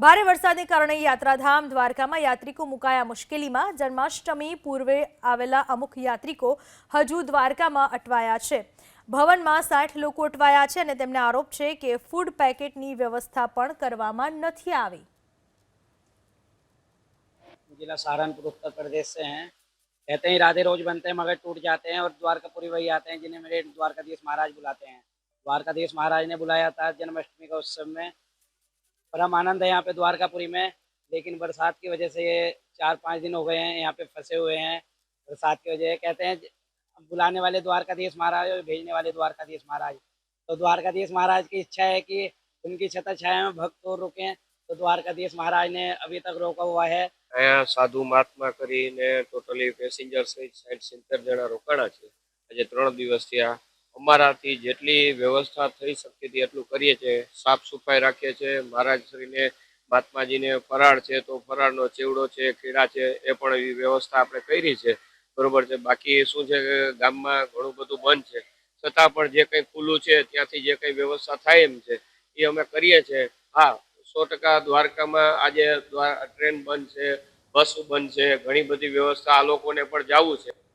ભારે વરસાદને કારણે યાત્રાધામ દ્વારકામાં યાત્રિકો મુકાયા મુશ્કેલીમાં જન્માષ્ટમી પૂર્વે આવેલા અમુક યાત્રિકો હજુ દ્વારકામાં અટવાયા છે ભવનમાં સાઠ લોકો અટવાયા છે અને તેમને આરોપ છે કે ફૂડ પેકેટની વ્યવસ્થા પણ કરવામાં નથી આવી जिला सहारनपुर उत्तर प्रदेश से हैं कहते हैं राधे रोज बनते हैं मगर टूट जाते हैं और द्वारकापुरी वही आते हैं जिन्हें मेरे द्वारकाधीश महाराज बुलाते हैं द्वारकाधीश महाराज ने बुलाया था जन्माष्टमी का उत्सव में परम आनंद है यहाँ पे द्वारकापुरी में लेकिन बरसात की वजह से ये चार पाँच दिन हो गए हैं यहाँ पे फंसे हुए हैं बरसात की वजह कहते हैं बुलाने वाले द्वारकाधीश महाराज और भेजने वाले द्वारकाधीश महाराज तो द्वारकाधीश महाराज की इच्छा है कि उनकी छत्र छाया में भक्त और रुकें तो द्वारकाधीश महाराज ने अभी तक रोका हुआ है અહીંયા સાધુ મહાત્મા કરીને ટોટલી પેસેન્જર સહિત સાઠ સિત્તેર જણા રોકાણા છે આજે ત્રણ દિવસ થયા અમારાથી જેટલી વ્યવસ્થા થઈ શકતી હતી એટલું કરીએ છીએ. સાફ સફાઈ રાખીએ છીએ. મહારાજશ્રીને મહાત્માજીને ફરાળ છે તો ફરાળનો ચેવડો છે ખીરા છે, એ પણ એવી વ્યવસ્થા આપણે કરી છે. બરોબર છે. બાકી શું છે કે ગામમાં ઘણું બધું બંધ છે. છતાં પણ જે કંઈ ખુલ્લું છે, ત્યાંથી જે કંઈ વ્યવસ્થા થાય એમ છે, એ અમે કરીએ છીએ. હા, સો ટકા દ્વારકામાં આજે ટ્રેન બંધ છે, બસ બંધ છે, ઘણી બધી વ્યવસ્થા આ લોકોને પણ જવું છે.